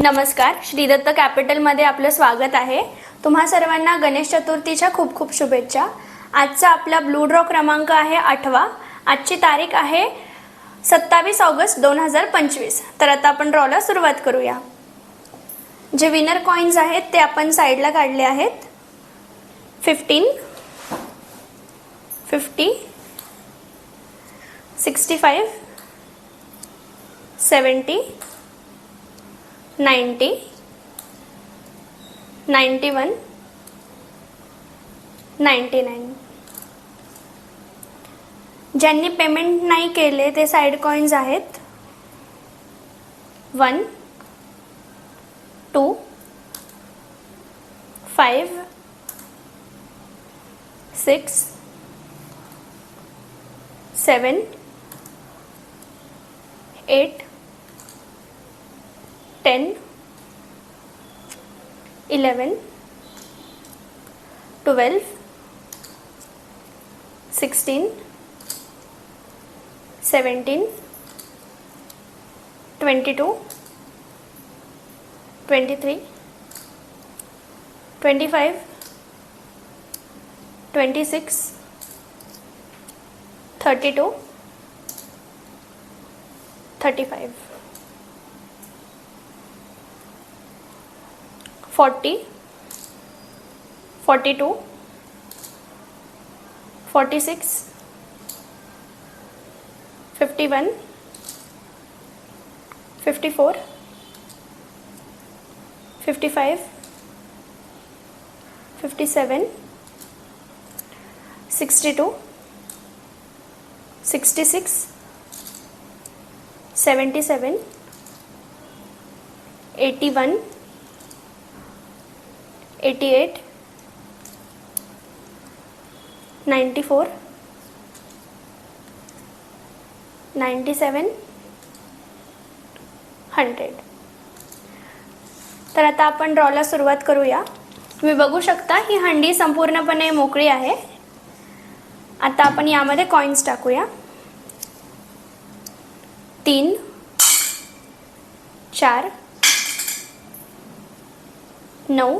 नमस्कार श्रीदत्त कॅपिटलमध्ये आपलं स्वागत आहे. तुम्हा सर्वांना गणेश चतुर्थीच्या खूप खूप शुभेच्छा. आजचा आपला ब्लू ड्रॉ क्रमांक आहे आठवा. आजची तारीख आहे सत्तावीस ऑगस्ट दोन हजार पंचवीस. तर आता आपण ड्रॉला सुरुवात करूया. जे विनर कॉईन्स आहेत ते आपण साईडला काढले आहेत. Fifteen fifty sixty five seventy ninety ninety one ninety nine. ज्यांनी पेमेंट नाही केले ते साईड कॉईन्स आहेत. One two five six seven eight 10 11 12 16 17 22 23 25 26 32 35 40 42 46 51 54 55 57 62 66 77 81 eighty eight ninety four ninety seven hundred. तर आता आपण ड्रॉला सुरुवात करूया. तुम्ही बघू शकता ही हंडी संपूर्णपणे मोकळी आहे. आता आपण यामध्ये कॉईन्स टाकूया. तीन चार नऊ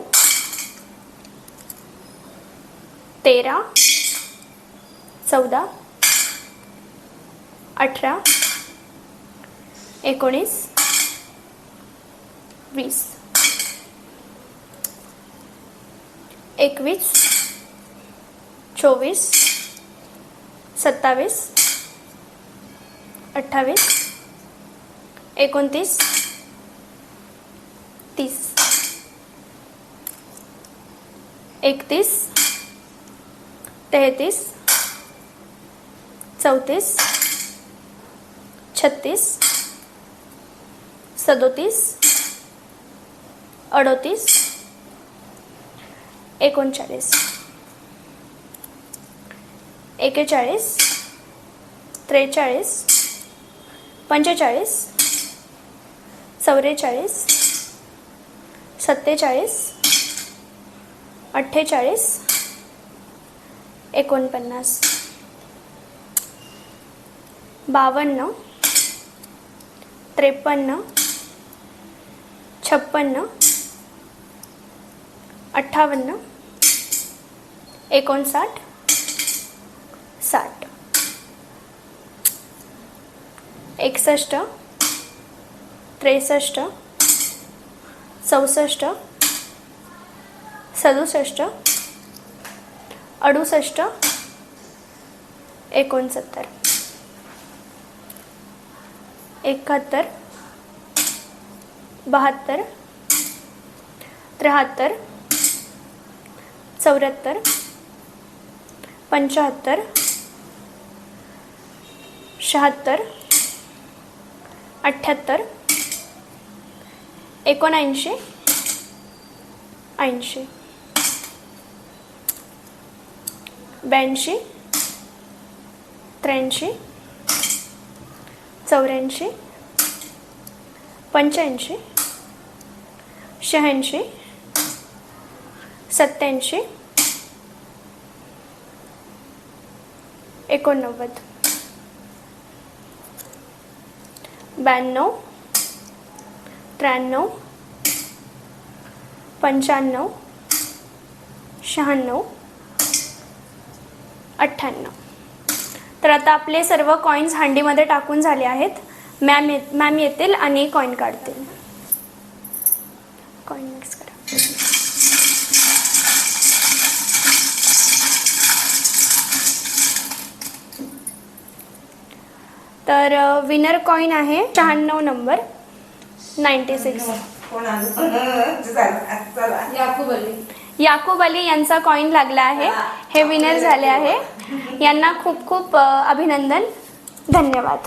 तेरा चौदा अठरा एकोणीस वीस. एकवीस चोवीस सत्तावीस अठ्ठावीस एकोणतीस तीस. एकतीस तेहतीस चौतीस छत्तीस सदोतीस अडोतीस एकोणचाळीस. एकेचाळीस त्रेचाळीस पंचेचाळीस चौवेचाळीस सत्तेचाळीस अठ्ठेचाळीस एकोणपन्नास. बावन्न. त्रेपन्न. छप्पन्न. अठ्ठावन्न. एकोणसाठ. साठ. एकसष्ट. त्रेसष्ट. चौसष्ट. सदुसष्ट. अडुसष्ट एकोणसत्तर एकाहत्तर बहात्तर त्र्याहत्तर चौऱ्याहत्तर पंच्याहत्तर शहात्तर अठ्ठ्याहत्तर एकोणऐंशी ऐंशी. ब्याऐंशी त्र्याऐंशी चौऱ्याऐंशी पंच्याऐंशी शहाऐंशी सत्याऐंशी एकोणनव्वद ब्याण्णव त्र्याण्णव पंच्याण्णव शहाण्णव अठ्ठ्याण्णव. तर आता आपले सर्व कॉईन्स हांडीमध्ये टाकून झाले आहेत. मॅम येत मॅम येतील आणि कॉईन काढतील. कॉईन मिक्स करा. तर विनर कॉईन आहे शहाण्णव number ninety six Yakub Ali यांचा कॉईन लागला आहे. हे विनर झाले आहे. यांना खूप खूप अभिनंदन. धन्यवाद.